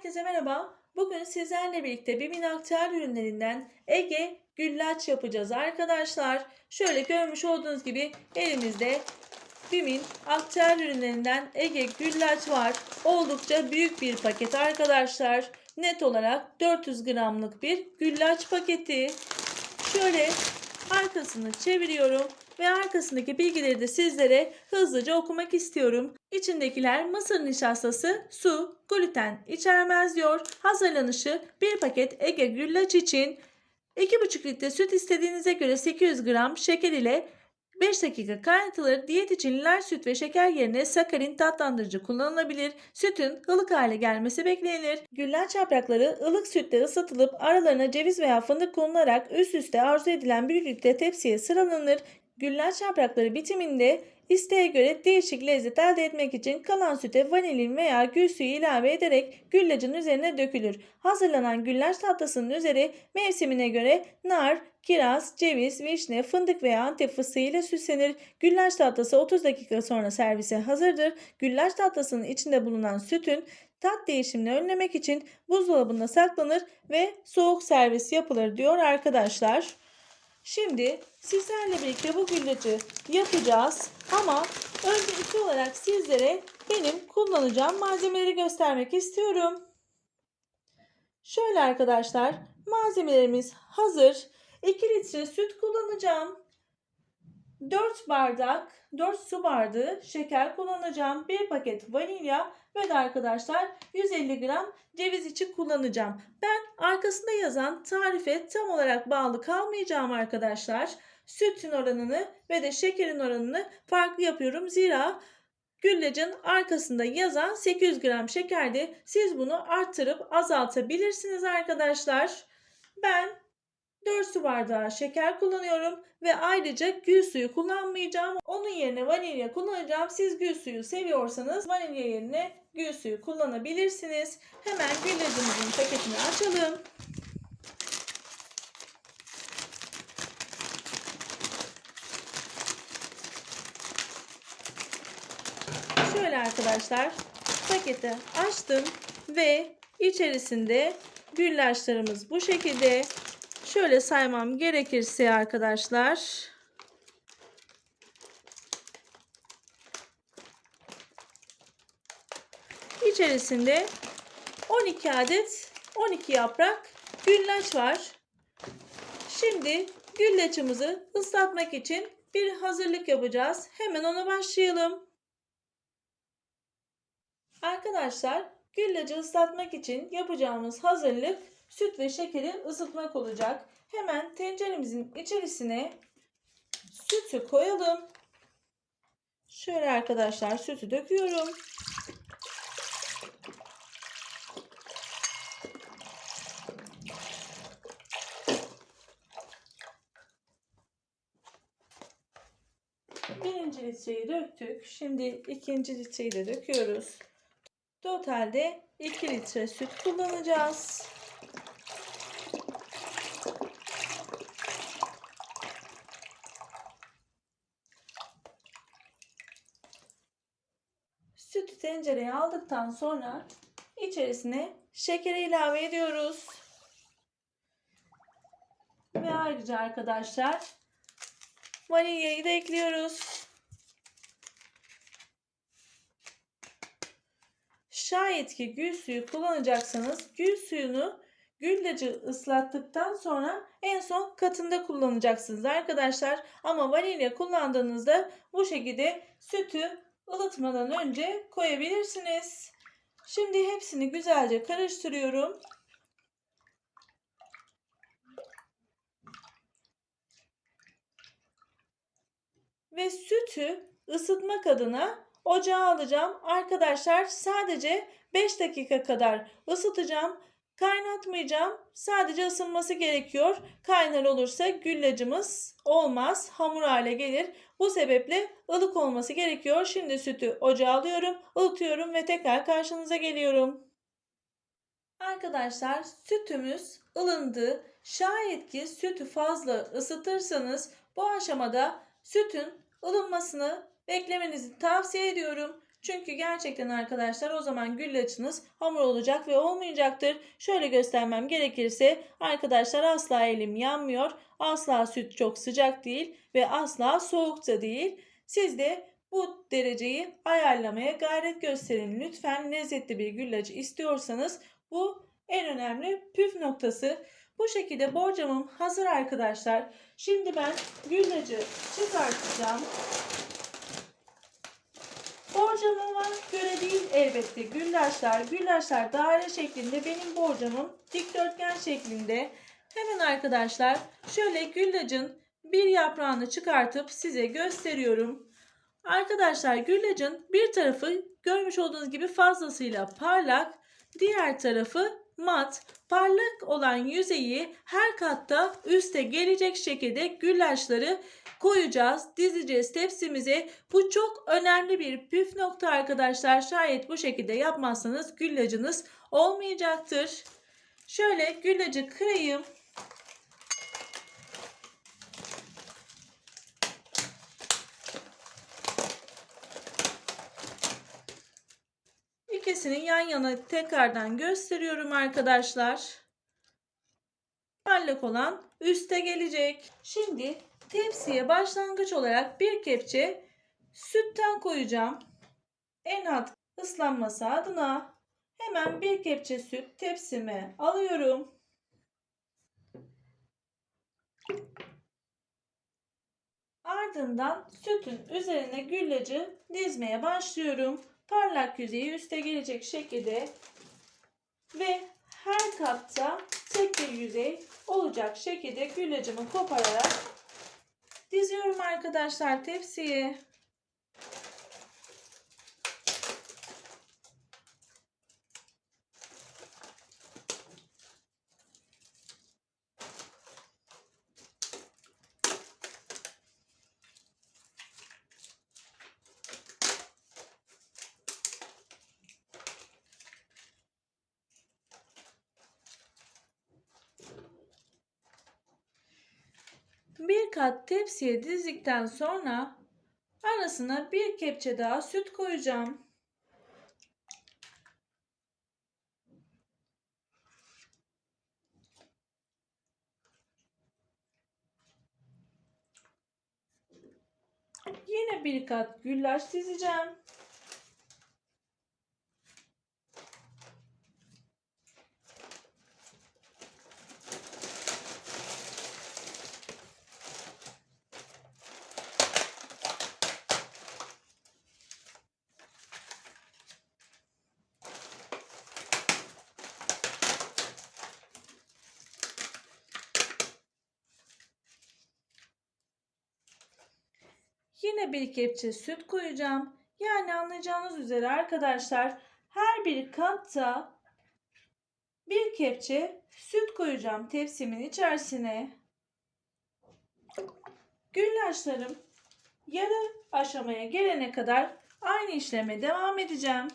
Herkese merhaba. Bugün sizlerle birlikte Bimin Aktüel ürünlerinden Ege güllaç yapacağız arkadaşlar. Şöyle görmüş olduğunuz gibi elimizde Bimin Aktüel ürünlerinden Ege güllaç var. Oldukça büyük bir paket arkadaşlar. Net olarak 400 gramlık bir güllaç paketi. Şöyle arkasını çeviriyorum ve arkasındaki bilgileri de sizlere hızlıca okumak istiyorum. İçindekiler mısır nişastası, su, gluten içermez diyor. Hazırlanışı bir paket Ege güllaç için 2,5 litre süt istediğinize göre 800 gram şeker ile 5 dakika kaynatılır. Diyet için liler süt ve şeker yerine sakarin tatlandırıcı kullanılabilir. Sütün ılık hale gelmesi beklenir. Güllaç yaprakları ılık sütle ısıtılıp aralarına ceviz veya fındık konularak üst üste arzu edilen büyüklükte tepsiye sıralanır. Güllaç yaprakları bitiminde isteğe göre değişik lezzet elde etmek için kalan süte vanilin veya gül suyu ilave ederek güllacın üzerine dökülür. Hazırlanan güllaç tatlısının üzeri mevsimine göre nar, kiraz, ceviz, vişne, fındık veya antep fıstığı ile süslenir. Güllaç tatlısı 30 dakika sonra servise hazırdır. Güllaç tatlısının içinde bulunan sütün tat değişimini önlemek için buzdolabında saklanır ve soğuk servis yapılır diyor arkadaşlar. Şimdi sizlerle birlikte bu güllacı yapacağız ama önce iki olarak sizlere benim kullanacağım malzemeleri göstermek istiyorum. Şöyle arkadaşlar malzemelerimiz hazır. 2 litre süt kullanacağım. 4 bardak, 4 su bardağı şeker kullanacağım. 1 paket vanilya de arkadaşlar 150 gram ceviz içi kullanacağım. Ben arkasında yazan tarife tam olarak bağlı kalmayacağım arkadaşlar. Sütün oranını ve de şekerin oranını farklı yapıyorum. Zira güllacın arkasında yazan 800 gram şekerdi. Siz bunu artırıp azaltabilirsiniz arkadaşlar. Ben 4 su bardağı şeker kullanıyorum ve ayrıca gül suyu kullanmayacağım. Onun yerine vanilya kullanacağım. Siz gül suyu seviyorsanız vanilya yerine gül suyu kullanabilirsiniz. Hemen güllacımızın paketini açalım. Şöyle arkadaşlar paketi açtım ve içerisinde güllaçlarımız bu şekilde Şöyle saymam gerekirse arkadaşlar. İçerisinde 12 adet 12 yaprak güllaç var. Şimdi güllaçımızı ıslatmak için bir hazırlık yapacağız. Hemen ona başlayalım. Arkadaşlar güllacı ıslatmak için yapacağımız hazırlık süt ve şekeri ısıtmak olacak. Hemen tenceremizin içerisine sütü koyalım. Şöyle arkadaşlar sütü döküyorum. Birinci litreyi döktük. Şimdi ikinci litreyi de döküyoruz. Totalde 2 litre süt kullanacağız. Sütü tencereye aldıktan sonra içerisine şekeri ilave ediyoruz. Ve ayrıca arkadaşlar vanilyayı da ekliyoruz. Şayet ki gül suyu kullanacaksanız gül suyunu güllacı ıslattıktan sonra en son katında kullanacaksınız arkadaşlar. Ama vanilya kullandığınızda bu şekilde sütü ılıtmadan önce koyabilirsiniz. Şimdi hepsini güzelce karıştırıyorum. Ve sütü ısıtmak adına ocağa alacağım. Arkadaşlar sadece 5 dakika kadar ısıtacağım. Kaynatmayacağım. Sadece ısınması gerekiyor. Kaynar olursa güllacımız olmaz. Hamur hale gelir. Bu sebeple ılık olması gerekiyor. Şimdi sütü ocağa alıyorum. ılıtıyorum ve tekrar karşınıza geliyorum. Arkadaşlar sütümüz ılındı. Şayet ki sütü fazla ısıtırsanız bu aşamada sütün ılınmasını beklemenizi tavsiye ediyorum. Çünkü gerçekten arkadaşlar o zaman güllaçınız hamur olacak ve olmayacaktır. Şöyle göstermem gerekirse arkadaşlar asla elim yanmıyor. Asla süt çok sıcak değil ve asla soğuk da değil. Siz de bu dereceyi ayarlamaya gayret gösterin. Lütfen lezzetli bir güllaç istiyorsanız bu en önemli püf noktası. Bu şekilde borcamım hazır arkadaşlar. Şimdi ben güllacı çıkartacağım. Borcamıma göre değil elbette güllaçlar. Güllaçlar daire şeklinde benim borcamım dikdörtgen şeklinde. Hemen arkadaşlar şöyle güllacın bir yaprağını çıkartıp size gösteriyorum. Arkadaşlar güllacın bir tarafı görmüş olduğunuz gibi fazlasıyla parlak, diğer tarafı mat. Parlak olan yüzeyi her katta üste gelecek şekilde güllaçları koyacağız, dizeceğiz tepsimize. Bu çok önemli bir püf nokta arkadaşlar. Şayet bu şekilde yapmazsanız güllacınız olmayacaktır. Şöyle güllacı kırayım. İkisini yan yana tekrardan gösteriyorum arkadaşlar. Parlak olan üste gelecek. Şimdi tepsiye başlangıç olarak bir kepçe sütten koyacağım. En alt ıslanması adına hemen bir kepçe süt tepsime alıyorum. Ardından sütün üzerine güllacı dizmeye başlıyorum parlak yüzeyi üste gelecek şekilde ve her katta tek bir yüzey olacak şekilde güllacımı kopararak diziyorum arkadaşlar tepsiye. Bir kat tepsiye dizdikten sonra arasına bir kepçe daha süt koyacağım. Yine bir kat güllaç dizeceğim. Yine bir kepçe süt koyacağım. Yani anlayacağınız üzere arkadaşlar her bir katta bir kepçe süt koyacağım tepsimin içerisine. Güllaçlarım yarı aşamaya gelene kadar aynı işleme devam edeceğim.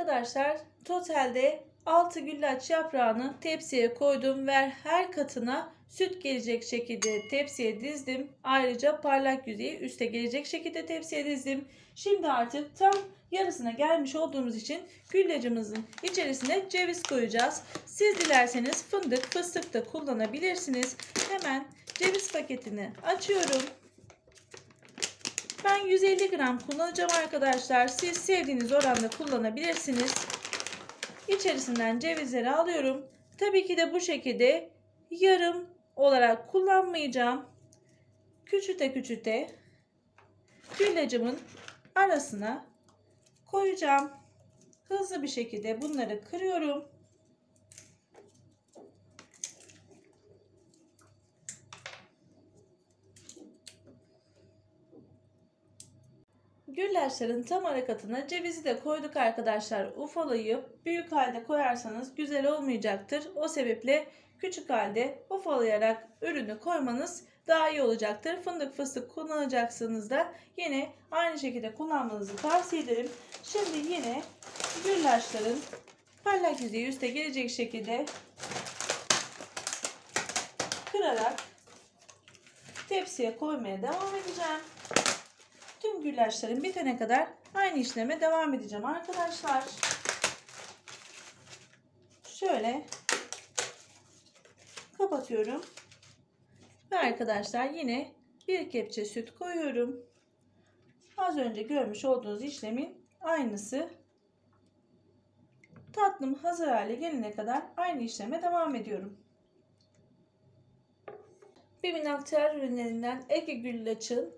Arkadaşlar totalde 6 güllaç yaprağını tepsiye koydum ve her katına süt gelecek şekilde tepsiye dizdim. Ayrıca parlak yüzeyi üste gelecek şekilde tepsiye dizdim. Şimdi artık tam yarısına gelmiş olduğumuz için güllacımızın içerisine ceviz koyacağız. Siz dilerseniz fındık, fıstık da kullanabilirsiniz. Hemen ceviz paketini açıyorum. Ben 150 gram kullanacağım arkadaşlar. Siz sevdiğiniz oranda kullanabilirsiniz. İçerisinden cevizleri alıyorum. Tabii ki de bu şekilde yarım olarak kullanmayacağım. Küçüte küçüte güllacımın arasına koyacağım. Hızlı bir şekilde bunları kırıyorum. Güllaçların tam ara katına cevizi de koyduk arkadaşlar. Ufalayıp büyük halde koyarsanız güzel olmayacaktır. O sebeple küçük halde ufalayarak ürünü koymanız daha iyi olacaktır. Fındık fıstık kullanacaksınız da yine aynı şekilde kullanmanızı tavsiye ederim. Şimdi yine güllaçların parlak yüzeyi üste gelecek şekilde kırarak tepsiye koymaya devam edeceğim. Tüm güllaçların bitene kadar aynı işleme devam edeceğim arkadaşlar. Şöyle kapatıyorum. Ve arkadaşlar yine bir kepçe süt koyuyorum. Az önce görmüş olduğunuz işlemin aynısı. Tatlım hazır hale gelene kadar aynı işleme devam ediyorum. Bimin akciğer ürünlerinden Ege Güllaç'ın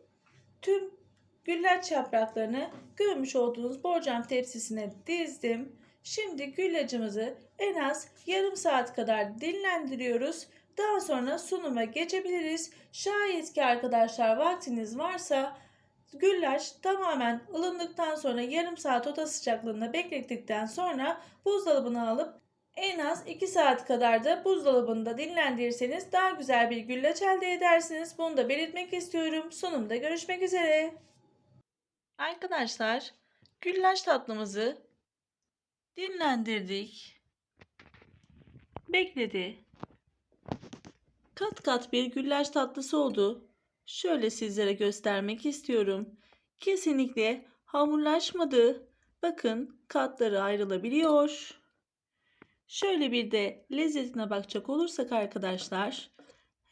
tüm güllaç yapraklarını görmüş olduğunuz borcam tepsisine dizdim. Şimdi güllacımızı en az yarım saat kadar dinlendiriyoruz. Daha sonra sunuma geçebiliriz. Şayet ki arkadaşlar vaktiniz varsa güllaç tamamen ılındıktan sonra yarım saat oda sıcaklığında beklettikten sonra buzdolabına alıp en az 2 saat kadar da buzdolabında dinlendirirseniz daha güzel bir güllaç elde edersiniz. Bunu da belirtmek istiyorum. Sunumda görüşmek üzere. Arkadaşlar güllaç tatlımızı dinlendirdik. Bekledi. Kat kat bir güllaç tatlısı oldu. Şöyle sizlere göstermek istiyorum. Kesinlikle hamurlaşmadı. Bakın katları ayrılabiliyor. Şöyle bir de lezzetine bakacak olursak arkadaşlar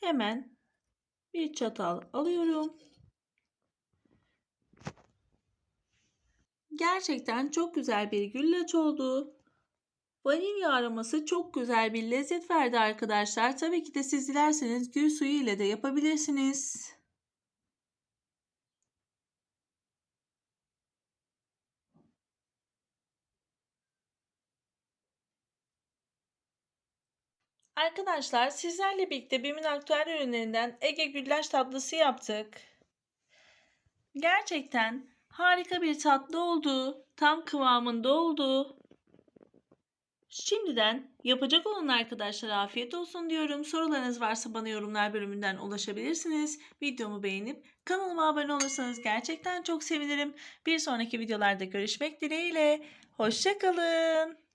hemen bir çatal alıyorum. Gerçekten çok güzel bir güllaç oldu. Vanilya aroması çok güzel bir lezzet verdi arkadaşlar. Tabii ki de siz dilerseniz gül suyu ile de yapabilirsiniz. Arkadaşlar sizlerle birlikte BİM'in aktüel ürünlerinden Ege Güllaç tatlısı yaptık. Gerçekten harika bir tatlı oldu. Tam kıvamında oldu. Şimdiden yapacak olan arkadaşlara afiyet olsun diyorum. Sorularınız varsa bana yorumlar bölümünden ulaşabilirsiniz. Videomu beğenip kanalıma abone olursanız gerçekten çok sevinirim. Bir sonraki videolarda görüşmek dileğiyle. Hoşçakalın.